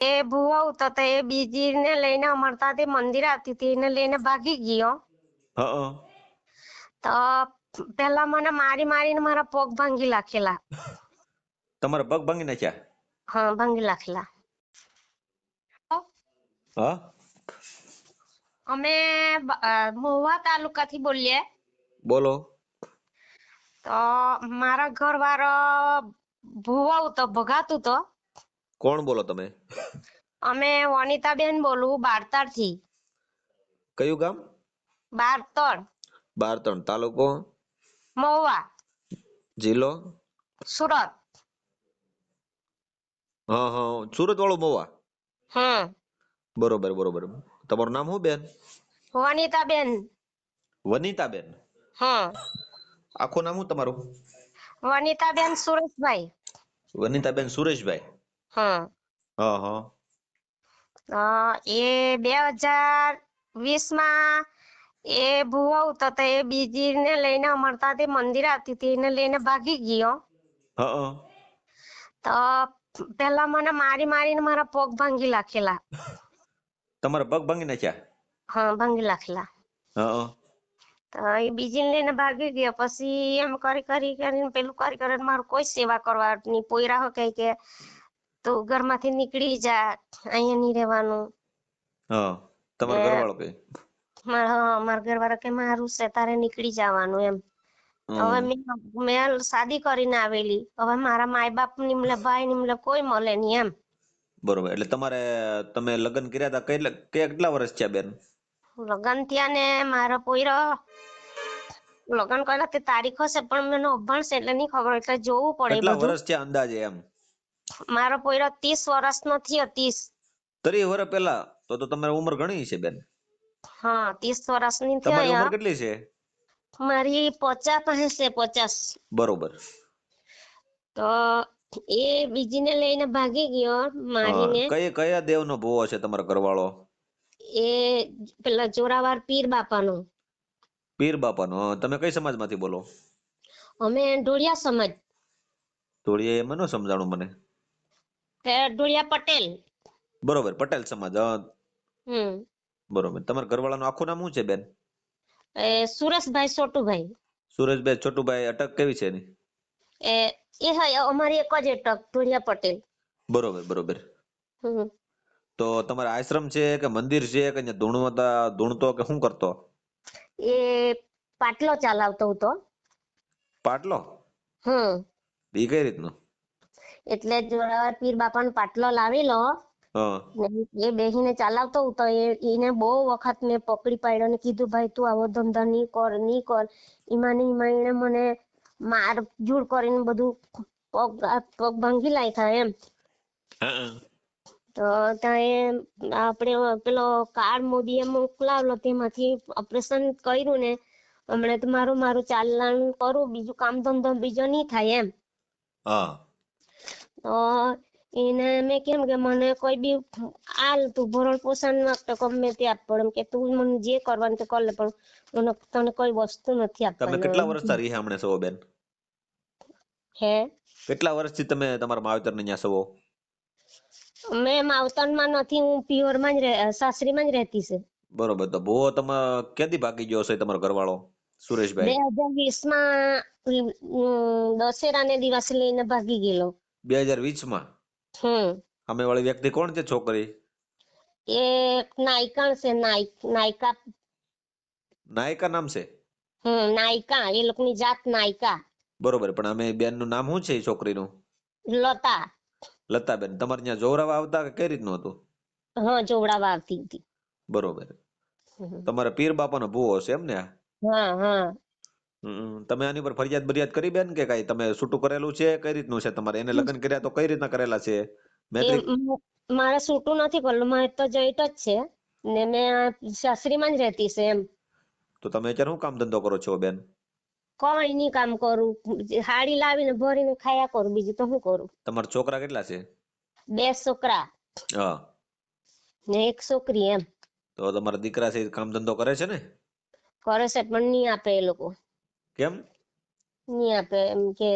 એ ભૂવો હતો તો એ બીજીને લઈને અમાર ત્યાંથી મંદિર આવતી હતી એને લઈને ભાગી ગયો. તો પેલા મને મારી મારીને મારા પગ ભાંગી નાખેલા. તમારા પગ ભાંગી નાખ્યા? હા ભાંગી નાખેલા. હા? અમે મહુવા તાલુકા થી બોલીએ. બોલો. તો મારા ઘર વાળો ભૂવા હતો ભગાતું તો કોણ બોલો તમે? અમે વનિતાબેન બોલું બારતરથી કયું ગામ? બારતર બારતણ. તાલુકો? મહુવા. જિલ્લો? સુરત. હા હા. સુરત વાળું મોવા હમ. બરોબર બરોબર. તમારું નામ શું બેન? વનિતાબેન. વનિતાબેન? હા આખું નામ શું તમારું? વનિતાબેન સુરેશભાઈ. વનિતાબેન સુરેશભાઈ. હમ હા અ, એ બે હજાર વીસમાં એ ભૂવો તો તો એ બીજીને લઈને અમરતા તે મંદિર આવતી હતી એને લઈને ભાગી ગયો. હા તો પેલા મને મારી મારીને મારા પગ ભાંગી નાખેલા. તમારા પગ ભાંગી નાખ્યા? હા ભાંગી નાખેલા. હા હા તો એ બીજીને લઈને ભાગી ગયો. પછી એમ કરી કરી કરીને પેલું કરી કરીને મારું કોઈ સેવા કરવાની પોયરા હો કઈ કે તું ઘરમાંથી નીકળી જા અહીંયા નહીં રહેવાનું. હા તમારો ઘરવાળો કે? મારા મારા ઘરવાળા કે મારું છે તારે નીકળી જવાનું એમ. હવે મેં શાદી કરીને આવેલી. હવે મારા માય બાપ નિમલે ભાઈ નિમલે કોઈ મળે નહીં એમ. બરોબર એટલે તમારે તમે લગ્ન કર્યા હતા કેટલા કેટલા વર્ષ થયા બેન? લગ્ન થયા ને મારા પોયરો લગ્ન કર્યા તે તારીખો હશે પણ મને અભણ છે એટલે નહીં ખબર એટલે જોવું પડે કેટલા વર્ષ થયા અંદાજે એમ? મારો પોયરો ત્રીસ વર્ષનો થયો ત્રીસ. ત્રીસ વર્ષ પહેલા તો તો તમારી ઉંમર ઘણી છે બેન. હા ત્રીસ વર્ષની તમારી ઉંમર કેટલી છે? મારી પચાસ પાસે છે પચાસ. બરોબર. તો એ બીજીને લઈને ભાગી ગયો મારીને. કઈ કયા દેવનો ભૂવો છે તમારો ઘરવાળો? એ પેલા જોરાવાર પીર બાપાનો. પીર બાપાનો તમે કઈ સમાજમાંથી બોલો? અમે ઢોળિયા સમાજ. ઢોળિયા એમ ન સમજાણું મને. ઢોળિયા પટેલ. બરોબર પટેલ સમાજ હમ. બરોબર. તમારા ઘરવાળાનું આખું નામ શું છે બેન? એ સુરેશભાઈ છોટુભાઈ સુરેશભાઈ છોટુભાઈ અટક કેવી છે એની? એ એ હા અમારી એક જ અટક ઢોળિયા પટેલ. બરોબર બરોબર. હમ. તો તમારે આશ્રમ છે કે મંદિર છે કે અહીંયા ધૂણવતા ધૂણતો કે શું કરતો? એ પાટલો ચલાવતો હતો. પાટલો? હમ. એ કઈ રીતનું? એટલે જોરાવર પીર બાપાનો પાટલો લાવેલો એ બેહીને ચલાવતો હતો એને બહુ વખત મેં પકડી પાડ્યો ને કીધું ભાઈ તું આવો ધંધા નહીં કર નહીં કર. એમાં ને એમાં એને મને માર જુડ કરીને બધું પગ પગ ભાંગી લાયખા એમ. તો ત્યાં એ આપણે પેલો કાર્ડ મોદીએ મોકલાવેલો તેમાંથી ઓપરેશન કર્યું ને હમણાં તો મારું મારું ચાલવાનું કરું બીજું કામ ધંધો બીજો નહીં થાય એમ. હા. તો એને મેં કેમ કે મને કોઈ બી આલ તું ભરણ પોષણમાં તો ગમે તે આપ પણ કે તું મને જે કરવાનું તે કર લે પણ મને તને કોઈ વસ્તુ નથી તમે કેટલા વર્ષ રહ્યા હમણાં છો બેન? હે? કેટલા વર્ષથી તમે તમારા માવતર ને ત્યાં છો મેં માવતરમાં નથી હું પિયોરમાં જ સાસરી માં જ રહેતી છે. બરોબર તો બહુ તમે કેદી ભાગી ગયો છે તમારો ઘરવાળો સુરેશભાઈ? હજાર વીસમાં દશેરા ને દિવસ લઈને ભાગી ગયેલો. બે હજાર વીસમાં હમ. વાળી વ્યક્તિ કોણ છે છોકરી? એ નાયકા છે નાયકા. નાયકા નામ છે? હમ નાયકા એ લોકોની જાત નાયકા. બરોબર પણ અમે બેનનું નામ શું છે એ છોકરીનું? લતા. લતાબેન. તમારે ત્યાં જોરાવા આવતા કે કઈ રીતનું હતું? હા જોવડાવા આવતી હતી. બરોબર. તમારે પીર બાપાનો ભૂવો છે એમ ને હા હા. તમે આની પર ફરિયાદ બરિયાદ કરી બેન કે કઈ? તમે છૂટું કરેલું છે? કઈ રીતનું છે તમારે? એને લગ્ન કર્યા તો કઈ રીતના કરેલા છે? મારે છૂટું નથી કરેલું મારે તો જઈટ જ છે. ને મેં સાસરીમાં જ રહેતી છે એમ. તો તમે અત્યારે શું કામ ધંધો કરો છો બેન? કોઈ નહીં કામ કરું. હાડી લાવીને ભરીને ખાયા કરું. બીજું તો શું કરું? તમારા છોકરા કેટલા છે? બે છોકરા. હા. ને એક છોકરી એમ. તો તમારા દીકરા છે કામ ધંધો કરે છે ને? કરે છે પણ નહીં આપે એ લોકો. કેમ? નહીં આપે એમ કે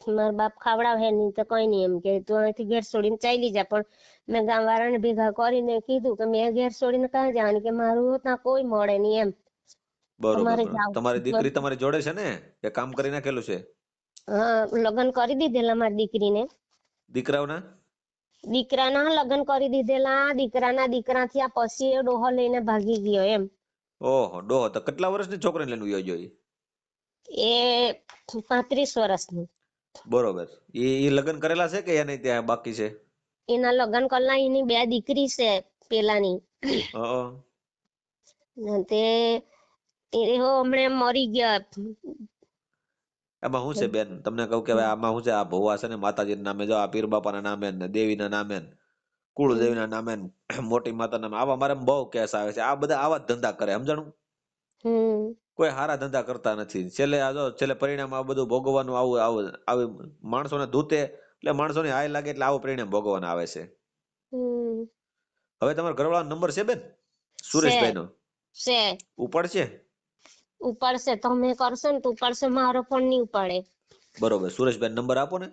મારા બાપ ખાવડાવે નહીં તો કઈ નહીં એમ કે તું અહીંથી ઘેર છોડીને ચાલી જા. પણ મેં ગામ વાળાને ભેગા કરીને કીધું કે મેં ઘેર છોડીને કાં જવાની કે મારું ત્યાં કોઈ મળે નહીં એમ. બરોબર તમારે તમારી દીકરી તમારી જોડે છે ને? કે કામ કરી નાખેલું છે? હા લગ્ન કરી દીધેલા મારી દીકરીને. દીકરાઓના? દીકરાના લગ્ન કરી દીધેલા દીકરાના દીકરા થયા પછી એ ડોહો લઈને ભાગી ગયો એમ. ઓહો ડોહો તો કેટલા વર્ષની છોકરીને લઈને વયો ગયો એ પાંત્રીસ વર્ષની. બરોબર. એ એ લગ્ન કરેલા છે કે એને ત્યાં બાકી છે? એના લગ્ન કરલા એની બે દીકરી છે પેલાની. તે એ હો હમણે મરી ગયા. આમાં શું છે બેન? તમને કહું કે આમાં શું છે? આ ભુવા છે ને માતાજીના નામે જો આ પીર બાપાના નામે ને દેવીના નામે ને. કુળદેવીના નામે મોટી માતા નામે. આવા મારે બહુ કેસ આવે છે. આ બધા આવા ધંધા કરે સમજાણું? કોઈ સારા ધંધા કરતા નથી. છેલ્લે આ જો છેલ્લે પરિણામ આ બધું ભોગવવાનું આવું આવું આવી માણસોને ધૂતે એટલે માણસોને હાય લાગે એટલે આવું પરિણામ ભોગવવાનું આવે છે. હવે તમારા ઘરવાળાનો નંબર છે બેન? સુરેશભાઈ નો છે. ઉપાડશે? ઉપાડશે. તમે કરશો ને તો ઉપાડશે. મારો ફોન નહીં ઉપાડે. બરોબર. સુરેશભાઈ નંબર આપો ને.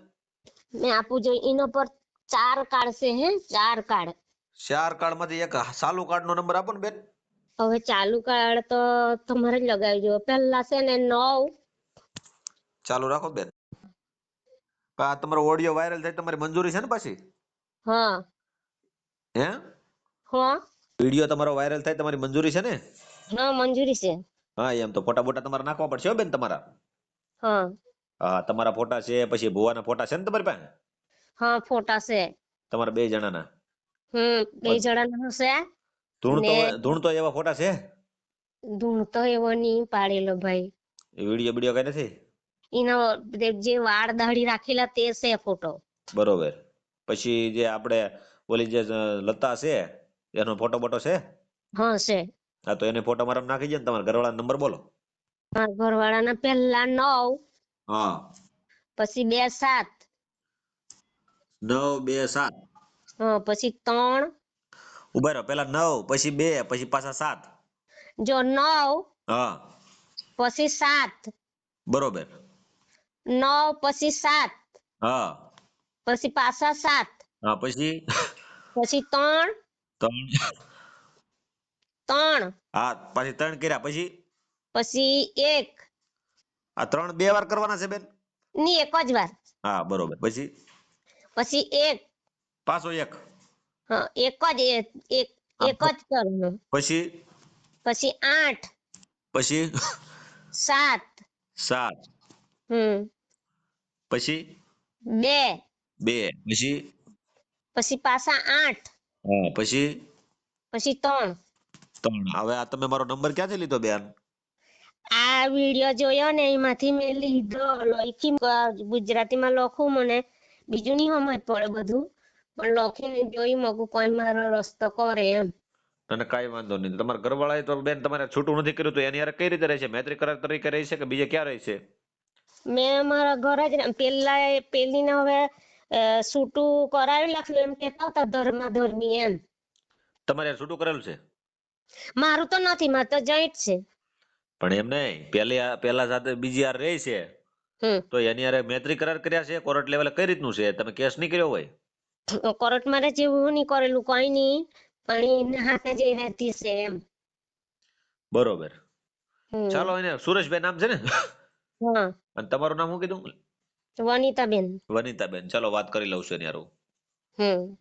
મેં આપું જોઈએ. એનો પર ચાર કાર્ડ છે હે ચાર કાર્ડ. ચાર કાર્ડમાંથી એક ચાલુ કાર્ડ નો નંબર આપો ને બેન. હવે ચાલુ કાર્ડ તો તમારે જ લગાવી જોઈએ પહેલા છે ને નવ. ચાલુ રાખો બેન. આ તમારો ઓડિયો વાયરલ થાય તમારી મંજૂરી છે ને પાછી? હા. હે? હા. વિડિયો તમારો વાયરલ થાય તમારી મંજૂરી છે ને? હા મંજૂરી છે. હા એમ તો ફોટા બોટા તમારે નાખવા પડશે હો બેન તમારા. હા. હા તમારા ફોટા છે પછી ભુવાના ફોટા છે ને તમારી પાસે? હા ફોટા છે. તમારા બે જણાના? હમ બે જણાના હશે. ધૂણ તો ધૂણ તો એવા ફોટા છે? ધૂણ તો એવો નહીં પાડેલો ભાઈ. વિડિયો વિડિયો કઈ નથી? એનો જે- જે વાળ દાઢી રાખેલા તે છે ફોટો. બરોબર. પછી જે આપણે ઓલી જે લતા છે એનો ફોટો બોટો છે? હા છે. હા તો એને ફોટો મારા નાખી દે ને તમારા ઘરવાળા નંબર બોલો. હા ઘરવાળાના પહેલા નવ હા. પછી બે સાત નવ બે સાત. હા પછી ત્રણ. ઊભા રહો પેલા નવ પછી બે પછી પાછા સાત. જો નવ હા. પછી સાત. બરોબર. નવ પછી સાત. હા. પછી પાછા સાત. હા પછી? પછી ત્રણ. ત્રણ. ત્રણ. હા પછી ત્રણ કર્યા પછી? પછી એક. આ ત્રણ બે વાર કરવાના છે બેન? ની એક જ વાર. હા બરોબર. પછી? પછી એક. પાછો એક. હા એક જ એક જ કરવાનો. પછી? પછી આઠ. પછી? સાત. સાત. હમ. પછી? બે. બે. પછી? પછી પાછા આઠ. હા પછી? પછી ત્રણ. ત્રણ. હવે આ તમે મારો નંબર ક્યાંથી લીધો બેન? આ વિડિયો જોયો ને એમાંથી મેં લીધો. લખી ગુજરાતીમાં લખું મને. બીજું નહીં સમજ પડે બધું. પણ લખીને જોઈ મગું કોઈ મારો રસ્તો કરે એમ. તને કાંઈ વાંધો નહીં. તમારા ઘરવાળાએ તો બેન તમારે છૂટું નથી કર્યું તો એની હારે કઈ રીતે રહેશે? મૈત્રી કરાર તરીકે રહે છે કે બીજે ક્યાં રહે છે? મેં મારા ઘરે જ પેલા પેલીને હવે છૂટું કરાવી લખ્યું એમ કેતા હતા ધર્મા ધર્મી એમ. તમારે છૂટું કરેલું છે? મારું તો નથી મારું તો જોઈન્ટ છે. પણ એમ નહીં. પેલી આ- પેલા સાથે બીજી યાર રહે છે? તો એની અરે મૈત્રી કરાર કર્યા છે કોર્ટ લેવલે કઈ રીતનું છે? તમે કેસ નહીં કર્યો હોય? કોર્ટ મારે જેવું નહીં કરેલું કોઈ નહીં. પણ એના હાથે જે રહેતી છે એમ. બરોબર. ચાલો એને સુરેશભાઈ નામ છે ને? હા. અને તમારું નામ શું કીધું? વનિતાબેન. વનિતાબેન. ચાલો વાત કરી લઉં છું એની હારું. હમ.